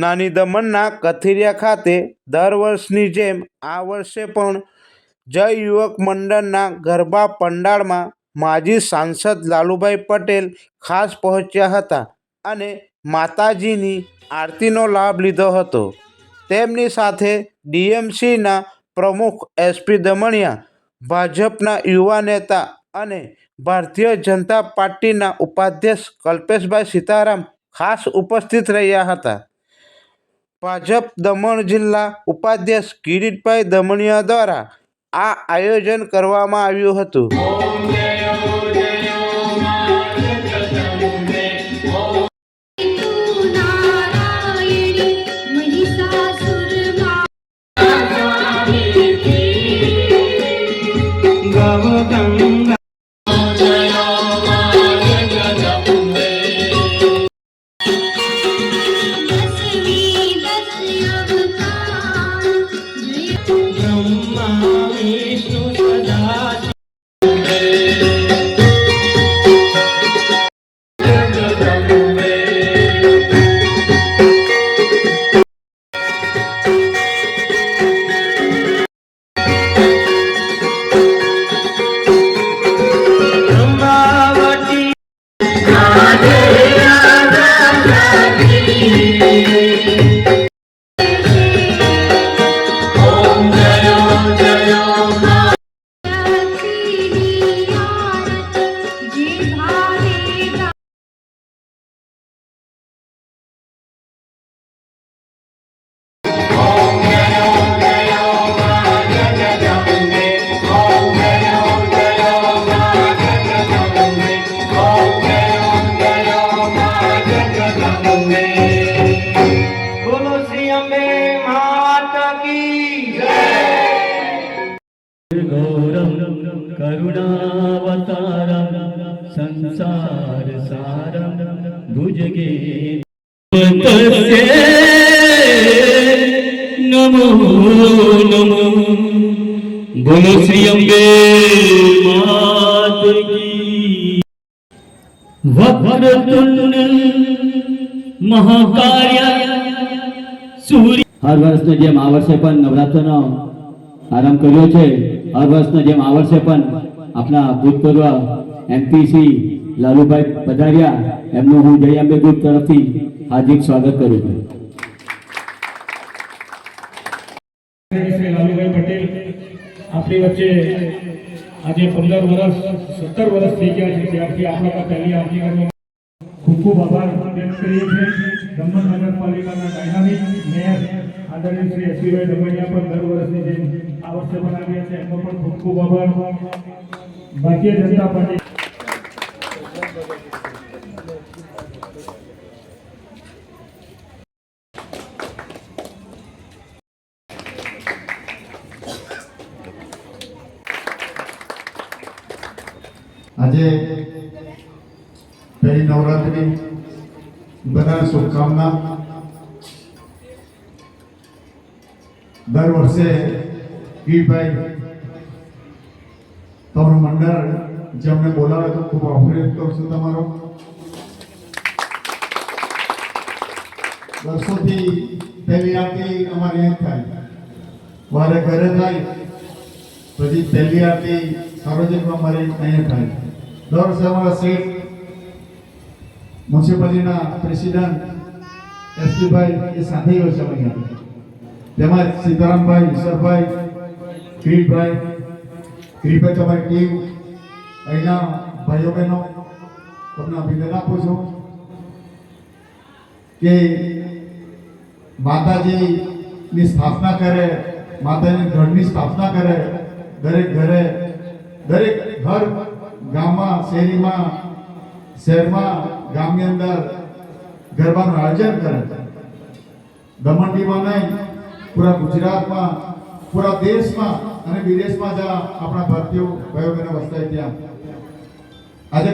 નાની દમણના કથિરિયા ખાતે દર વર્ષની જેમ આ વર્ષે પણ જય યુવક મંડળના ગરબા પંડાળમાં માજી સાંસદ લાલુભાઈ પટેલ ખાસ પહોંચ્યા હતા અને માતાજીની આરતીનો લાભ લીધો હતો. તેમની સાથે ડીએમસીના પ્રમુખ એસપી દમણિયા, ભાજપના યુવા નેતા અને ભારતીય જનતા પાર્ટીના ઉપાધ્યક્ષ કલ્પેશભાઈ સીતારામ ખાસ ઉપસ્થિત રહ્યા હતા. ભાજપ દમણ જિલ્લા ઉપાધ્યક્ષ કિરીટભાઈ દમણિયા દ્વારા આ આયોજન કરવામાં આવ્યું હતું. जे ગૌરમ કરુણાવતારમ સંસાર સારમ ભુજગે નમો નમો બોલો શ્રી અંબે વક્રતુંડ મહાકાર્ય સૂર્ય હર વર્ષની જેમ આ વર્ષે પણ નવરાત્રનો આરંભ કર્યો છે હર વર્ષની જેમ આ વર્ષે પણ આપણા ભૂતપૂર્વ એમપીસી લાલુભાઈ પધાર્યા. એમનું હું જય અંબે ગ્રુપ તરફથી હાર્દિક સ્વાગત કરું છું. શ્રી લાલુભાઈ પટેલ આપણી વચ્ચે આજે પંદર વર્ષ, સત્તર વર્ષ થઈ ગયા છે. ત્યારથી આપણા પર પહેલી આરતી કરવામાં ખૂબ ખૂબ આભાર વ્યક્ત કરીએ છીએ. દમણ નગરપાલિકાના ડાયનામિક મેયર આદરણીય શ્રી એસવીભાઈ દમણિયા પણ દર વર્ષની જેમ આ વર્ષે પણ આવ્યા છે. એમનો પણ ખૂબ ખૂબ આભાર. ભારતીય જનતા પાર્ટી આજે પહેલી નવરાત્રી બધાને શુભકામના દર વર્ષે કીભાઈ તમારું મંડળ જે અમને બોલાવે તો ખૂબ આભાર કરું છું તમારો વર્ષોથી પહેલી આરતી અમારી અહીં થાય વારે ઘરે થાય પછી પહેલી આરતી સાર્વજનિકમાં મારી અહીંયા થાય દર વર્ષે અમારા સીટ મ્યુનિસિપાલિટીના પ્રેસિડન્ટ એસપીભાઈ એ સાથે હોય છે અહીંયા તેમજ સીતારામભાઈ, ઈશ્વરભાઈ, કિરીટભાઈ કિરીટભાઈ તમારી ટીમ અહીંના ભાઈઓ બહેનો, તમને અભિનંદન આપું છું કે માતાજીની સ્થાપના કરે, માતાજીની ઘરની સ્થાપના કરે, દરેક ઘરે, દરેક ઘર ગામમાં, શહેરીમાં, શહેરમાં, ગામની અંદર ગરબાનું આયોજન કરે. દમણડીમાં નહીં પૂરા ગુજરાતમાં પૂરા દેશમાં અને વિદેશમાં જ્યાં આપણા ભારતીયો ભાઈઓ બહેનો વસતા ત્યાં. આજે